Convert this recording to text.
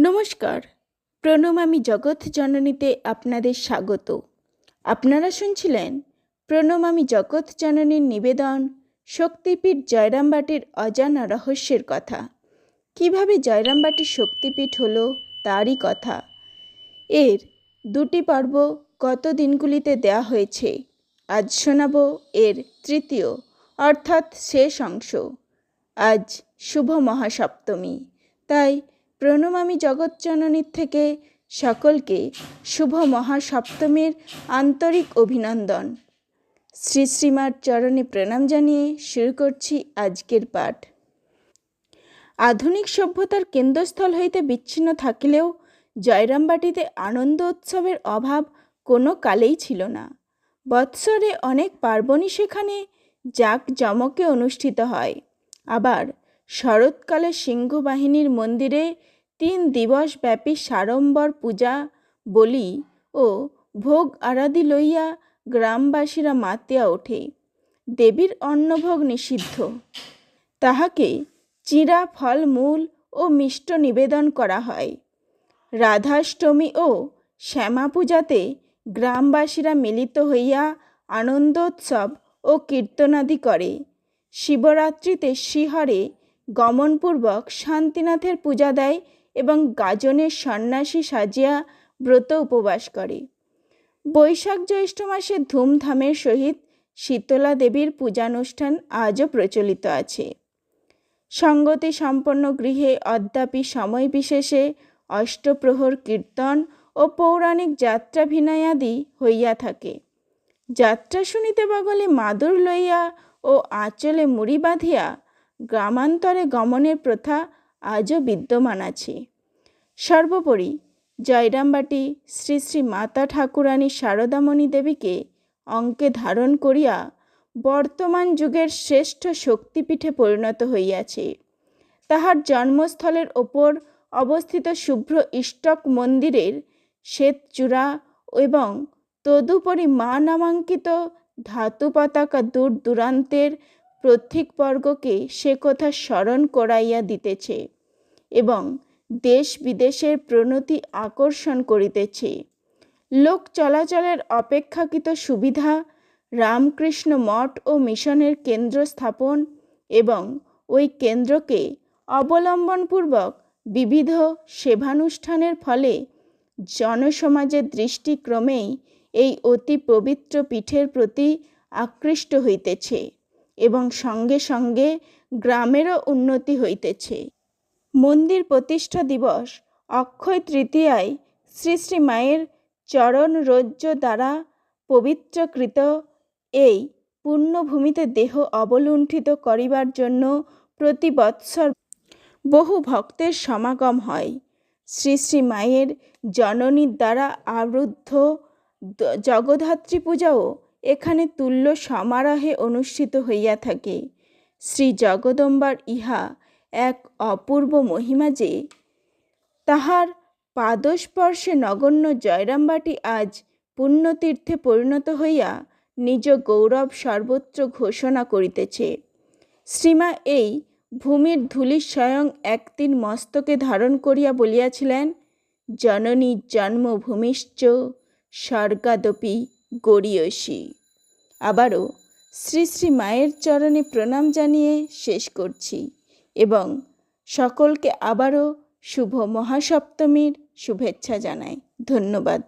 নমস্কার। প্রণমামি জগৎ জননীতে আপনাদের স্বাগত। আপনারা শুনছিলেন প্রণমামি জগৎ জননীর নিবেদন শক্তিপীঠ জয়রামবাটির অজানা রহস্যের কথা। কীভাবে জয়রামবাটি শক্তিপীঠ হলো তারই কথা। এর দুটি পর্ব গত দিনগুলিতে দেয়া হয়েছে। আজ শোনাব এর তৃতীয়, অর্থাৎ শেষ অংশ। আজ শুভ মহাসপ্তমী, তাই প্রণমামি জগৎজননীর থেকে সকলকে শুভ মহাসপ্তমীর আন্তরিক অভিনন্দন। শ্রী শ্রীমার চরণে প্রণাম জানিয়ে শুরু করছি আজকের পাঠ। আধুনিক সভ্যতার কেন্দ্রস্থল হইতে বিচ্ছিন্ন থাকিলেও জয়রামবাটিতে আনন্দ উৎসবের অভাব কোনো কালেই ছিল না। বৎসরে অনেক পার্বণই সেখানে জাক জমকে অনুষ্ঠিত হয়। আবার শরৎকালে সিংহবাহিনীর মন্দিরে তিন দিবসব্যাপী সাড়ম্বর পূজা, বলি ও ভোগ আরাধি লইয়া গ্রামবাসীরা মাতিয়া ওঠে। দেবীর অন্নভোগ নিষিদ্ধ। তাহাকে চিরা ফল মূল ও মিষ্ট নিবেদন করা হয়। রাধাষ্টমী ও শ্যামা পূজাতে গ্রামবাসীরা মিলিত হইয়া আনন্দোৎসব ও কীর্তনাদি করে। শিবরাত্রিতে শ্রীহরে গমনপূর্বক শান্তিনাথের পূজা দেয় এবং গাজনের সন্ন্যাসী সাজিয়া ব্রত উপবাস করে। বৈশাখ জ্যৈষ্ঠ মাসে ধুমধামের সহিত শীতলা দেবীর পূজানুষ্ঠান আজও প্রচলিত আছে। সঙ্গতি সম্পন্ন গৃহে অদ্যাপি সময় বিশেষে অষ্টপ্রহর কীর্তন ও পৌরাণিক যাত্রাভিনয়াদি হইয়া থাকে। যাত্রা শুনিতে বগলে মাদুর লইয়া ও আঁচলে মুড়ি বাঁধিয়া গ্রামান্তরে গমনের প্রথা আজও বিদ্যমান আছে। সর্বোপরি জয়রামবাটি শ্রী শ্রী মাতা ঠাকুরানী শারদামণি দেবীকে অঙ্কে ধারণ করিয়া বর্তমান যুগের শ্রেষ্ঠ শক্তিপীঠে পরিণত হইয়াছে। তাহার জন্মস্থলের ওপর অবস্থিত শুভ্র ইষ্টক মন্দিরের শ্বেতচূড়া এবং তদুপরি মা নামাঙ্কিত ধাতু পতাকা দূর দূরান্তের প্রত্যেকবর্গকে সে কথা স্মরণ করাইয়া দিতেছে এবং দেশ বিদেশের প্রণতি আকর্ষণ করিতেছে। লোক চলাচলের অপেক্ষাকৃত সুবিধা, রামকৃষ্ণ মঠ ও মিশনের কেন্দ্র স্থাপন এবং ওই কেন্দ্রকে অবলম্বনপূর্বক বিবিধ সেবানুষ্ঠানের ফলে জনসমাজের দৃষ্টিক্রমেই এই অতি পবিত্র পীঠের প্রতি আকৃষ্ট হইতেছে। এবং সঙ্গে সঙ্গে গ্রামেরও উন্নতি হইতেছে। মন্দির প্রতিষ্ঠা দিবস অক্ষয় তৃতীয়ায় শ্রী শ্রী মায়ের চরণ রজ্জ দ্বারা পবিত্রকৃত। এই পুণ্যভূমিতে দেহ অবলুণ্ঠিত করিবার জন্য প্রতি বৎসর বহু ভক্তের সমাগম হয়। শ্রী শ্রী মায়ের জননীর দ্বারা আবদ্ধ জগদ্ধাত্রী পূজাও এখানে তুল্য সমারোহে অনুষ্ঠিত হইয়া থাকে। শ্রী জগদম্বার ইহা এক অপূর্ব মহিমা যে, তাহার পাদস্পর্শে নগণ্য জয়রামবাটি আজ পুণ্যতীর্থে পরিণত হইয়া নিজ গৌরব সর্বত্র ঘোষণা করিতেছে। শ্রীমা এই ভূমির ধূলি স্বয়ং একদিন মস্তকে ধারণ করিয়া বলিয়াছিলেন, জননী জন্মভূমিশ্চ স্বর্গাদপি গড়িয়সী। আবারও শ্রী শ্রী মায়ের চরণে প্রণাম জানিয়ে শেষ করছি এবং সকলকে আবারও শুভ মহাসপ্তমীর শুভেচ্ছা জানাই। ধন্যবাদ।